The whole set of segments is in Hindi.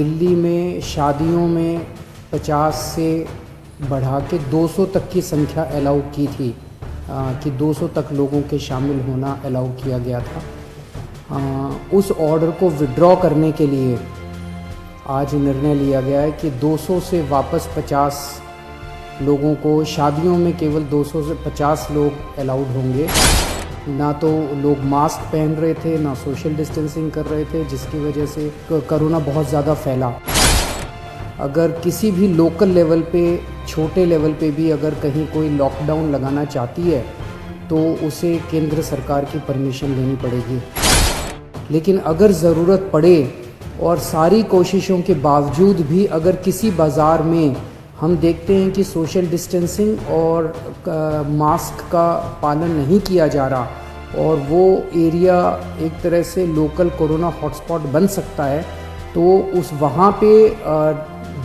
दिल्ली में शादियों में 50 से बढ़ा के 200 तक की संख्या अलाउ की थी। आ, कि 200 तक लोगों के शामिल होना अलाउ किया गया था। आ, उस ऑर्डर को विड्रॉ करने के लिए आज निर्णय लिया गया है कि 200 से वापस 50 लोगों को शादियों में केवल 200 से 50 लोग अलाउड होंगे। ना तो लोग मास्क पहन रहे थे, ना सोशल डिस्टेंसिंग कर रहे थे, जिसकी वजह से कोरोना बहुत ज़्यादा फैला। अगर किसी भी लोकल लेवल पे, छोटे लेवल पे भी अगर कहीं कोई लॉकडाउन लगाना चाहती है तो उसे केंद्र सरकार की परमिशन लेनी पड़ेगी। लेकिन अगर ज़रूरत पड़े और सारी कोशिशों के बावजूद भी अगर किसी बाज़ार में हम देखते हैं कि सोशल डिस्टेंसिंग और मास्क का पालन नहीं किया जा रहा और वो एरिया एक तरह से लोकल कोरोना हॉटस्पॉट बन सकता है तो उस वहाँ पे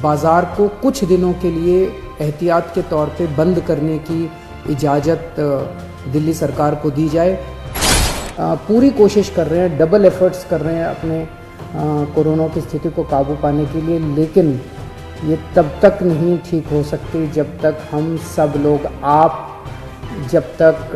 बाज़ार को कुछ दिनों के लिए एहतियात के तौर पे बंद करने की इजाज़त दिल्ली सरकार को दी जाए। पूरी कोशिश कर रहे हैं डबल एफर्ट्स कर रहे हैं अपने कोरोना की स्थिति को काबू पाने के लिए, लेकिन ये तब तक नहीं ठीक हो सकती जब तक हम सब लोग आप ਜਬ ਤੱਕ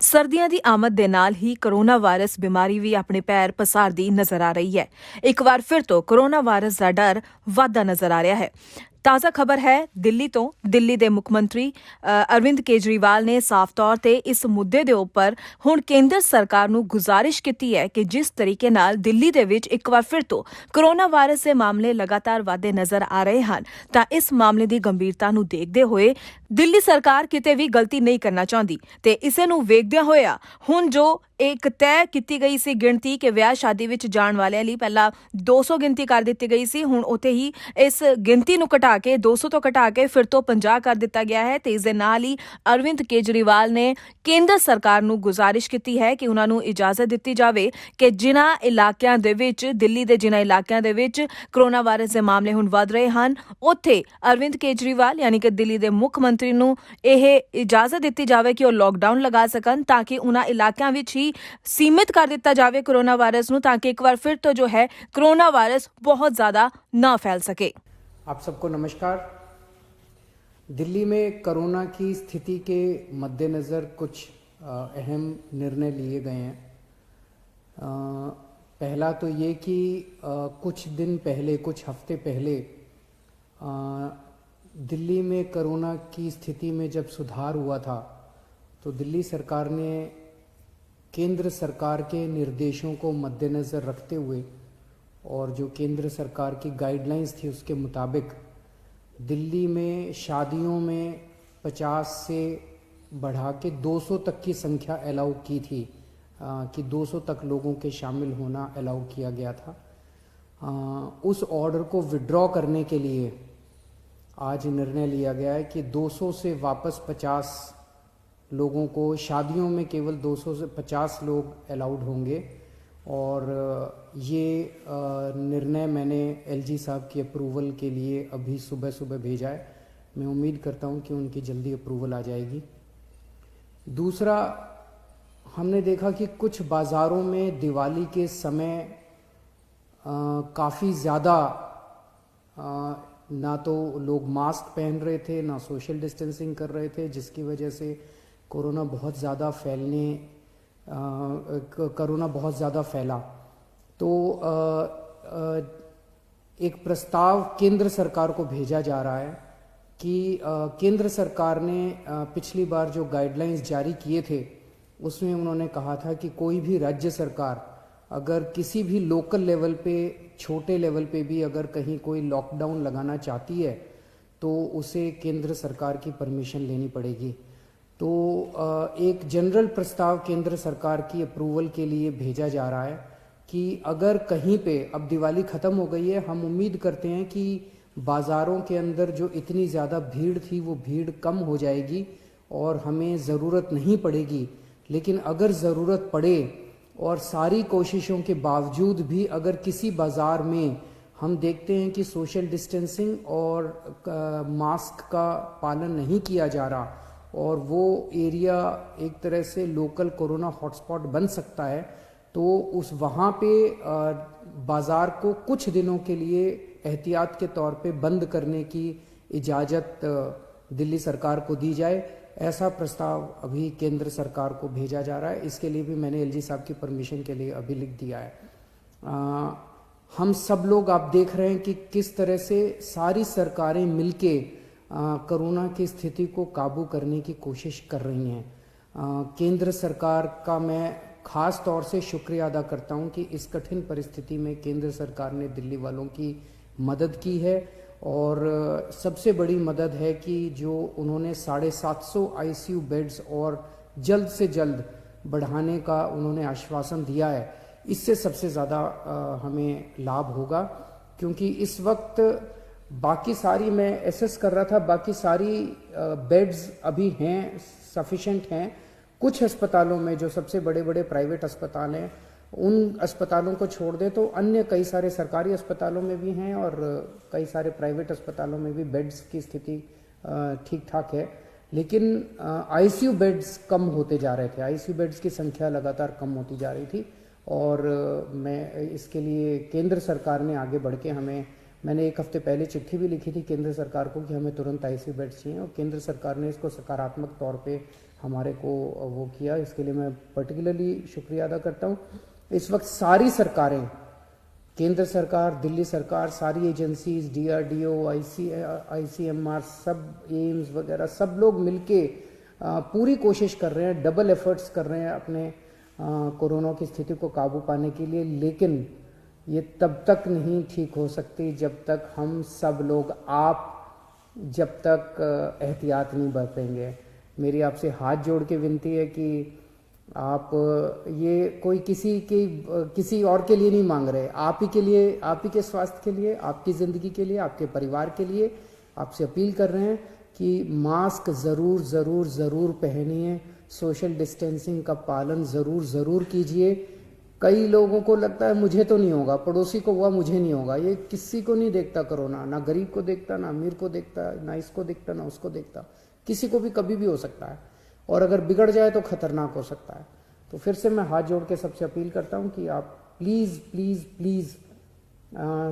ਸਰਦੀਆਂ ਦੀ ਆਮਦ ਦੇ ਨਾਲ ਹੀ ਕੋਰੋਨਾ ਵਾਇਰਸ ਬਿਮਾਰੀ ਵੀ ਆਪਣੇ ਪੈਰ ਪਸਾਰਦੀ ਨਜ਼ਰ ਆ ਰਹੀ ਹੈ ਇੱਕ ਵਾਰ ਫਿਰ ਤੋਂ ਕੋਰੋਨਾ ਵਾਇਰਸ ਦਾ ਡਰ ਵਾਧਾ ਨਜ਼ਰ ਆ ਰਿਹਾ ਹੈ ਤਾਜ਼ਾ ਖਬਰ ਹੈ, ਦਿੱਲੀ ਤੋਂ ਦਿੱਲੀ ਦੇ ਮੁੱਖ ਮੰਤਰੀ ਅਰਵਿੰਦ ਕੇਜਰੀਵਾਲ ਨੇ ਸਾਫ਼ ਤੌਰ ਤੇ ਇਸ ਮੁੱਦੇ ਦੇ ਉੱਪਰ ਹੁਣ ਕੇਂਦਰ ਸਰਕਾਰ ਨੂੰ ਗੁਜ਼ਾਰਿਸ਼ ਕੀਤੀ ਹੈ ਕਿ ਜਿਸ ਤਰੀਕੇ ਨਾਲ ਦਿੱਲੀ ਦੇ ਵਿੱਚ ਇੱਕ ਵਾਰ ਫਿਰ ਤੋਂ ਕੋਰੋਨਾ ਵਾਇਰਸ ਦੇ ਮਾਮਲੇ ਲਗਾਤਾਰ ਵਾਧੇ ਨਜ਼ਰ ਆ ਰਹੇ ਹਨ, ਤਾਂ ਇਸ ਮਾਮਲੇ ਦੀ ਗੰਭੀਰਤਾ ਨੂੰ ਦੇਖਦੇ ਹੋਏ ਦਿੱਲੀ ਸਰਕਾਰ ਕਿਤੇ ਵੀ ਗਲਤੀ ਨਹੀਂ ਕਰਨਾ ਚਾਹੁੰਦੀ ਤੇ ਇਸੇ ਨੂੰ ਵੇਖਦਿਆਂ ਹੋਇਆ ਹੁਣ ਜੋ ਇੱਕ ਤੈਅ ਕੀਤੀ ਗਈ ਸੀ ਗਿਣਤੀ ਕਿ ਵਿਆਹ ਸ਼ਾਦੀ ਵਿੱਚ ਜਾਣ ਵਾਲਿਆਂ ਲਈ ਪਹਿਲਾਂ 200 ਗਿਣਤੀ ਕਰ ਦਿੱਤੀ ਗਈ ਸੀ, ਹੁਣ ਉੱਥੇ ਹੀ ਇਸ ਗਿਣਤੀ ਨੂੰ ਘਟਾ ਕੇ 200 ਤੋਂ ਘਟਾ ਕੇ ਫਿਰ ਤੋਂ 50 ਕਰ ਦਿੱਤਾ ਗਿਆ ਹੈ ਤੇ ਇਸ ਦੇ ਨਾਲ ਹੀ ਅਰਵਿੰਦ ਕੇਜਰੀਵਾਲ ਨੇ ਕੇਂਦਰ ਸਰਕਾਰ ਨੂੰ ਗੁਜ਼ਾਰਿਸ਼ ਕੀਤੀ ਹੈ ਕਿ ਉਹਨਾਂ ਨੂੰ ਇਜਾਜ਼ਤ ਦਿੱਤੀ ਜਾਵੇ ਕਿ ਜਿਨ੍ਹਾਂ ਇਲਾਕਿਆਂ ਦੇ ਵਿੱਚ, ਦਿੱਲੀ ਦੇ ਜਿਨ੍ਹਾਂ ਇਲਾਕਿਆਂ ਦੇ ਵਿੱਚ ਕਰੋਨਾ ਵਾਇਰਸ ਦੇ ਮਾਮਲੇ ਹੁਣ ਵੱਧ ਰਹੇ ਹਨ, ਉੱਥੇ ਅਰਵਿੰਦ ਕੇਜਰੀਵਾਲ ਯਾਨੀ ਕਿ ਦਿੱਲੀ ਦੇ ਮੁੱਖ ਮੰਤਰੀ ਨੂੰ ਇਹ ਇਜਾਜ਼ਤ ਦਿੱਤੀ ਜਾਵੇ ਕਿ ਉਹ ਲੋਕਡਾਊਨ ਲਗਾ ਸਕਣ ਤਾਂ ਕਿ ਉਹਨਾਂ ਇਲਾਕਿਆਂ ਵਿੱਚ ਹੀ ਸੀਮਿਤ ਕਰ ਦਿੱਤਾ ਜਾਵੇ ਕਰੋਨਾ ਵਾਇਰਸ ਨੂੰ ਤਾਂ ਕਿ ਇੱਕ ਵਾਰ ਫਿਰ ਤੋਂ ਜੋ ਹੈ ਕਰੋਨਾ ਵਾਇਰਸ ਬਹੁਤ ਜ਼ਿਆਦਾ ਨਾ ਫੈਲ ਸਕੇ आप सबको नमस्कार दिल्ली में कोरोना की स्थिति के मद्देनज़र कुछ अ, अहम निर्णय लिए गए हैं अ, पहला तो ये कि अ, कुछ दिन पहले कुछ हफ्ते पहले अ, दिल्ली में कोरोना की स्थिति में जब सुधार हुआ था तो दिल्ली सरकार ने केंद्र सरकार के निर्देशों को मद्देनज़र रखते हुए और जो केंद्र सरकार की गाइडलाइंस थी उसके मुताबिक दिल्ली में शादियों में 50 से बढ़ा के 200 तक की संख्या अलाउ की थी आ, कि 200 तक लोगों के शामिल होना अलाउ किया गया था। आ, उस ऑर्डर को विड्रॉ करने के लिए आज निर्णय लिया गया है कि 200 से वापस 50 लोगों को, शादियों में केवल 200 से 50 लोग अलाउड होंगे। और ये निर्णय मैंने एलजी साहब की अप्रूवल के लिए अभी सुबह सुबह भेजा है। मैं उम्मीद करता हूँ कि उनकी जल्दी अप्रूवल आ जाएगी। दूसरा, हमने देखा कि कुछ बाज़ारों में दिवाली के समय काफ़ी ज़्यादा ना तो लोग मास्क पहन रहे थे ना सोशल डिस्टेंसिंग कर रहे थे जिसकी वजह से कोरोना बहुत ज़्यादा फैलने कोरोना बहुत ज़्यादा फैला। तो अ, अ, एक प्रस्ताव केंद्र सरकार को भेजा जा रहा है कि केंद्र सरकार ने पिछली बार जो गाइडलाइंस जारी किए थे उसमें उन्होंने कहा था कि कोई भी राज्य सरकार अगर किसी भी लोकल लेवल पे छोटे लेवल पे भी अगर कहीं कोई लॉकडाउन लगाना चाहती है तो उसे केंद्र सरकार की परमिशन लेनी पड़ेगी। तो एक जनरल प्रस्ताव केंद्र सरकार की अप्रूवल के लिए भेजा जा रहा है कि अगर कहीं पे, अब दिवाली ख़त्म हो गई है, हम उम्मीद करते हैं कि बाज़ारों के अंदर जो इतनी ज़्यादा भीड़ थी, वो भीड़ कम हो जाएगी और हमें ज़रूरत नहीं पड़ेगी। लेकिन अगर ज़रूरत पड़े और सारी कोशिशों के बावजूद भी अगर किसी बाज़ार में हम देखते हैं कि सोशल डिस्टेंसिंग और मास्क का पालन नहीं किया जा रहा और वो एरिया एक तरह से लोकल कोरोना हॉटस्पॉट बन सकता है तो उस वहाँ पे बाज़ार को कुछ दिनों के लिए एहतियात के तौर पे बंद करने की इजाज़त दिल्ली सरकार को दी जाए। ऐसा प्रस्ताव अभी केंद्र सरकार को भेजा जा रहा है। इसके लिए भी मैंने एलजी साहब की परमिशन के लिए अभी लिख दिया है। अ, हम सब लोग आप देख रहे हैं कि किस तरह से सारी सरकारें मिलके कोरोना की स्थिति को काबू करने की कोशिश कर रही हैं। केंद्र सरकार का मैं खास तौर से शुक्रिया अदा करता हूँ कि इस कठिन परिस्थिति में केंद्र सरकार ने दिल्ली वालों की मदद की है। और सबसे बड़ी मदद है कि जो उन्होंने साढ़े सात सौ आईसीयू बेड्स और जल्द से जल्द बढ़ाने का उन्होंने आश्वासन दिया है, इससे सबसे ज़्यादा हमें लाभ होगा। क्योंकि इस वक्त बाकी सारी मैं एसेस कर रहा था, बाकी सारी बेड्स अभी हैं सफिशेंट हैं। कुछ अस्पतालों में जो सबसे बड़े बड़े प्राइवेट अस्पताल हैं उन अस्पतालों को छोड़ दें तो अन्य कई सारे सरकारी अस्पतालों में भी हैं और कई सारे प्राइवेट अस्पतालों में भी बेड्स की स्थिति ठीक ठाक है। लेकिन आईसीयू बेड्स कम होते जा रहे थे। आईसीयू बेड्स की संख्या लगातार कम होती जा रही थी और मैं इसके लिए केंद्र सरकार ने आगे बढ़ के हमें, मैंने एक हफ़्ते पहले चिट्ठी भी लिखी थी केंद्र सरकार को कि हमें तुरंत आईसीयू बेड चाहिए और केंद्र सरकार ने इसको सकारात्मक तौर पे हमारे को वो किया। इसके लिए मैं पर्टिकुलरली शुक्रिया अदा करता हूँ। इस वक्त सारी सरकारें, केंद्र सरकार, दिल्ली सरकार, सारी एजेंसीज, डीआरडीओ, आईसी, आईसीएमआर, सब, एम्स वगैरह, सब लोग मिलके पूरी कोशिश कर रहे हैं डबल एफर्ट्स कर रहे हैं अपने कोरोना की स्थिति को काबू पाने के लिए, लेकिन ये तब तक नहीं ठीक हो सकती जब तक हम सब लोग आप जब तक एहतियात नहीं बरतेंगे। मेरी आपसे हाथ जोड़ के विनती है कि आप, ये कोई किसी की, किसी और के लिए नहीं मांग रहे। आप ही के लिए, आप ही के स्वास्थ्य के लिए, आपकी ज़िंदगी के लिए, आपके परिवार के लिए आपसे अपील कर रहे हैं कि मास्क ज़रूर ज़रूर ज़रूर पहनिए। सोशल डिस्टेंसिंग का पालन ज़रूर ज़रूर कीजिए। कई लोगों को लगता है मुझे तो नहीं होगा, पड़ोसी को हुआ मुझे नहीं होगा। ये किसी को नहीं देखता कोरोना, ना गरीब को देखता, ना अमीर को देखता, ना इसको देखता, ना उसको देखता। किसी को भी कभी भी हो सकता है। और अगर बिगड़ जाए तो खतरनाक हो सकता है। तो फिर से मैं हाथ जोड़ के सबसे अपील करता हूँ कि आप please please please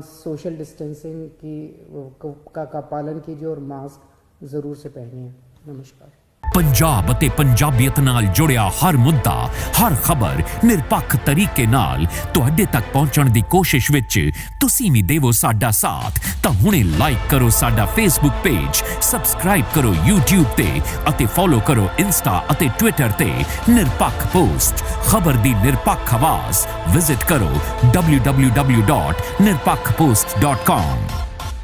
social distancing की का, का पालन कीजिए और मास्क ज़रूर से पहनिए। नमस्कार। ਪੰਜਾਬ ਅਤੇ ਪੰਜਾਬੀਅਤ ਨਾਲ ਜੁੜਿਆ ਹਰ ਮੁੱਦਾ, ਹਰ ਖਬਰ ਨਿਰਪੱਖ ਤਰੀਕੇ ਨਾਲ ਤੁਹਾਡੇ ਤੱਕ ਪਹੁੰਚਣ ਦੀ ਕੋਸ਼ਿਸ਼ ਵਿੱਚ ਤੁਸੀਂ ਵੀ ਦੇਵੋ ਸਾਡਾ ਸਾਥ। ਤਾਂ ਹੁਣੇ ਲਾਈਕ ਕਰੋ ਸਾਡਾ ਫੇਸਬੁੱਕ ਪੇਜ ਸਬਸਕ੍ਰਾਈਬ ਕਰੋ YouTube ਤੇ ਅਤੇ ਫੋਲੋ ਕਰੋ ਇੰਸਟਾ ਅਤੇ ਟਵਿੱਟਰ ਤੇ ਨਿਰਪੱਖ ਪੋਸਟ ਖਬਰ ਦੀ ਨਿਰਪੱਖ ਆਵਾਜ਼। ਵਿਜ਼ਿਟ ਕਰੋ www.nirpakhpost.com